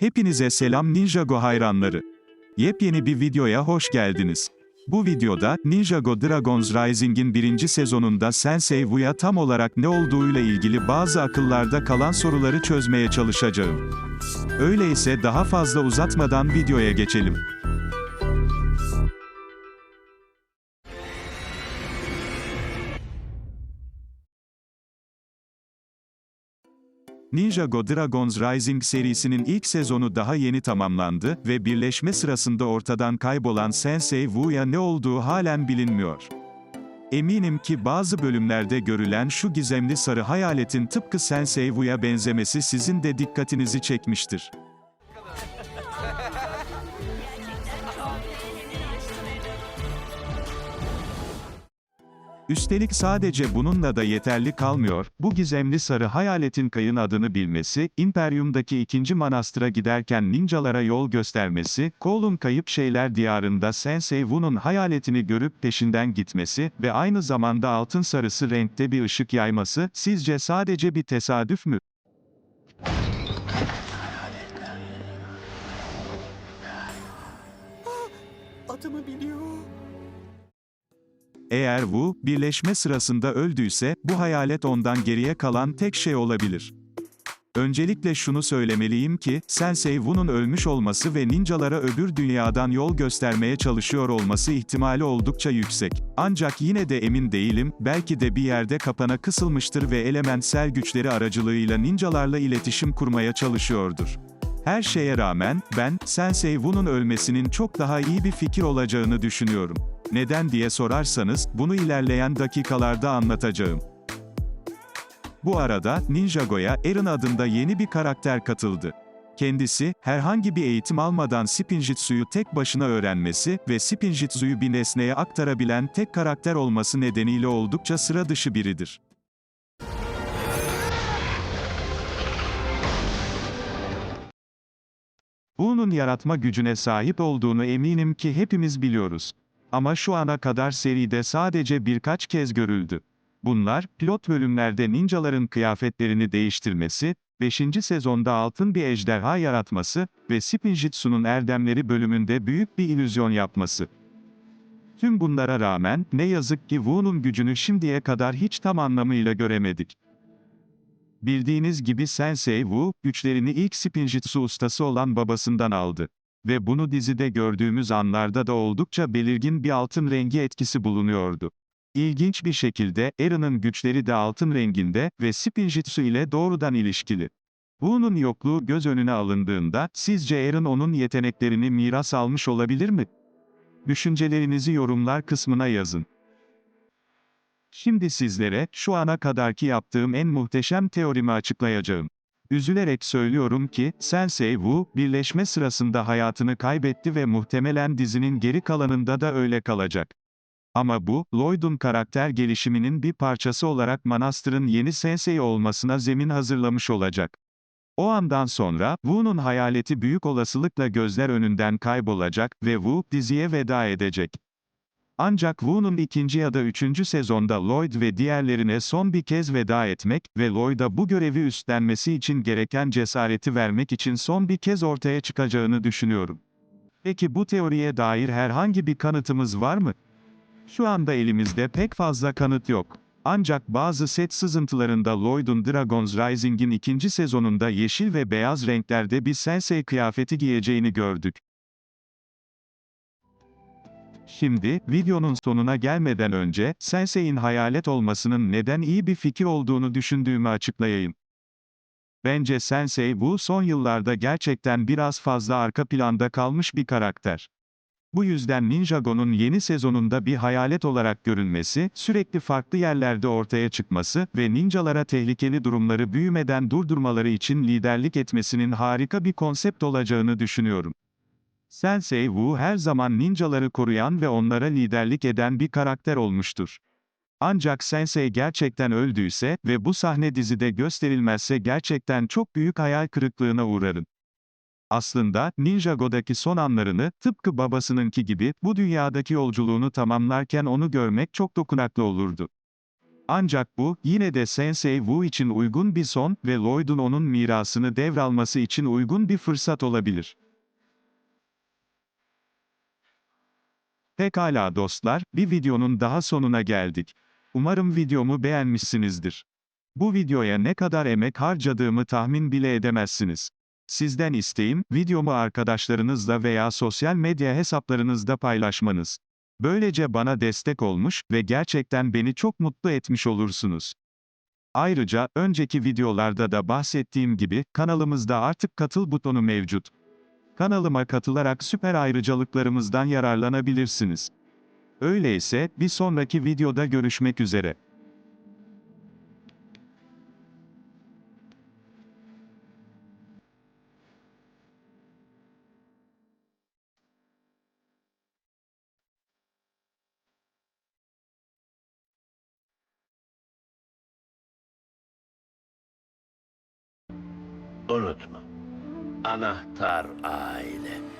Hepinize selam Ninjago hayranları. Yepyeni bir videoya hoş geldiniz. Bu videoda, Ninjago Dragons Rising'in birinci sezonunda Sensei Wu'ya tam olarak ne olduğuyla ilgili bazı akıllarda kalan soruları çözmeye çalışacağım. Öyleyse daha fazla uzatmadan videoya geçelim. Ninjago Dragons Rising serisinin ilk sezonu daha yeni tamamlandı ve birleşme sırasında ortadan kaybolan Sensei Wu'ya ne olduğu halen bilinmiyor. Eminim ki bazı bölümlerde görülen şu gizemli sarı hayaletin tıpkı Sensei Wu'ya benzemesi sizin de dikkatinizi çekmiştir. Üstelik sadece bununla da yeterli kalmıyor, bu gizemli sarı hayaletin kayın adını bilmesi, İmperyum'daki ikinci manastıra giderken ninjalara yol göstermesi, Kowloon kayıp şeyler diyarında Sensei Wu'nun hayaletini görüp peşinden gitmesi ve aynı zamanda altın sarısı renkte bir ışık yayması, sizce sadece bir tesadüf mü? Adımı biliyor. Eğer Wu, birleşme sırasında öldüyse, bu hayalet ondan geriye kalan tek şey olabilir. Öncelikle şunu söylemeliyim ki, Sensei Wu'nun ölmüş olması ve ninjalara öbür dünyadan yol göstermeye çalışıyor olması ihtimali oldukça yüksek. Ancak yine de emin değilim, belki de bir yerde kapana kısılmıştır ve elementsel güçleri aracılığıyla ninjalarla iletişim kurmaya çalışıyordur. Her şeye rağmen, ben, Sensei Wu'nun ölmesinin çok daha iyi bir fikir olacağını düşünüyorum. Neden diye sorarsanız, bunu ilerleyen dakikalarda anlatacağım. Bu arada, Ninjago'ya Eren adında yeni bir karakter katıldı. Kendisi, herhangi bir eğitim almadan Spinjitsu'yu tek başına öğrenmesi ve Spinjitsu'yu bir nesneye aktarabilen tek karakter olması nedeniyle oldukça sıra dışı biridir. Wu'nun yaratma gücüne sahip olduğunu eminim ki hepimiz biliyoruz. Ama şu ana kadar seride sadece birkaç kez görüldü. Bunlar, pilot bölümlerde ninjaların kıyafetlerini değiştirmesi, 5. sezonda altın bir ejderha yaratması ve Spinjitsu'nun erdemleri bölümünde büyük bir illüzyon yapması. Tüm bunlara rağmen, ne yazık ki Wu'nun gücünü şimdiye kadar hiç tam anlamıyla göremedik. Bildiğiniz gibi Sensei Wu, güçlerini ilk Spinjitsu ustası olan babasından aldı. Ve bunu dizide gördüğümüz anlarda da oldukça belirgin bir altın rengi etkisi bulunuyordu. İlginç bir şekilde, Eren'ın güçleri de altın renginde ve Spinjitsu ile doğrudan ilişkili. Wu'nun yokluğu göz önüne alındığında, sizce Eren onun yeteneklerini miras almış olabilir mi? Düşüncelerinizi yorumlar kısmına yazın. Şimdi sizlere, şu ana kadarki yaptığım en muhteşem teorimi açıklayacağım. Üzülerek söylüyorum ki, Sensei Wu, birleşme sırasında hayatını kaybetti ve muhtemelen dizinin geri kalanında da öyle kalacak. Ama bu, Lloyd'un karakter gelişiminin bir parçası olarak Manastır'ın yeni Sensei olmasına zemin hazırlamış olacak. O andan sonra, Wu'nun hayaleti büyük olasılıkla gözler önünden kaybolacak ve Wu, diziye veda edecek. Ancak Wu'nun ikinci ya da üçüncü sezonda Lloyd ve diğerlerine son bir kez veda etmek ve Lloyd'a bu görevi üstlenmesi için gereken cesareti vermek için son bir kez ortaya çıkacağını düşünüyorum. Peki bu teoriye dair herhangi bir kanıtımız var mı? Şu anda elimizde pek fazla kanıt yok. Ancak bazı set sızıntılarında Lloyd'un Dragons Rising'in ikinci sezonunda yeşil ve beyaz renklerde bir sensei kıyafeti giyeceğini gördük. Şimdi, videonun sonuna gelmeden önce, Sensei'in hayalet olmasının neden iyi bir fikir olduğunu düşündüğümü açıklayayım. Bence Sensei bu son yıllarda gerçekten biraz fazla arka planda kalmış bir karakter. Bu yüzden Ninjago'nun yeni sezonunda bir hayalet olarak görünmesi, sürekli farklı yerlerde ortaya çıkması ve ninjalara tehlikeli durumları büyümeden durdurmaları için liderlik etmesinin harika bir konsept olacağını düşünüyorum. Sensei Wu her zaman ninjaları koruyan ve onlara liderlik eden bir karakter olmuştur. Ancak Sensei gerçekten öldüyse ve bu sahne dizide gösterilmezse gerçekten çok büyük hayal kırıklığına uğrarım. Aslında, Ninjago'daki son anlarını, tıpkı babasınınki gibi, bu dünyadaki yolculuğunu tamamlarken onu görmek çok dokunaklı olurdu. Ancak bu, yine de Sensei Wu için uygun bir son ve Lloyd'un onun mirasını devralması için uygun bir fırsat olabilir. Pekala dostlar, bir videonun daha sonuna geldik. Umarım videomu beğenmişsinizdir. Bu videoya ne kadar emek harcadığımı tahmin bile edemezsiniz. Sizden isteğim, videomu arkadaşlarınızla veya sosyal medya hesaplarınızda paylaşmanız. Böylece bana destek olmuş ve gerçekten beni çok mutlu etmiş olursunuz. Ayrıca, önceki videolarda da bahsettiğim gibi, kanalımızda artık katıl butonu mevcut. Kanalıma katılarak süper ayrıcalıklarımızdan yararlanabilirsiniz. Öyleyse, bir sonraki videoda görüşmek üzere. Unutma. Anahtar aile.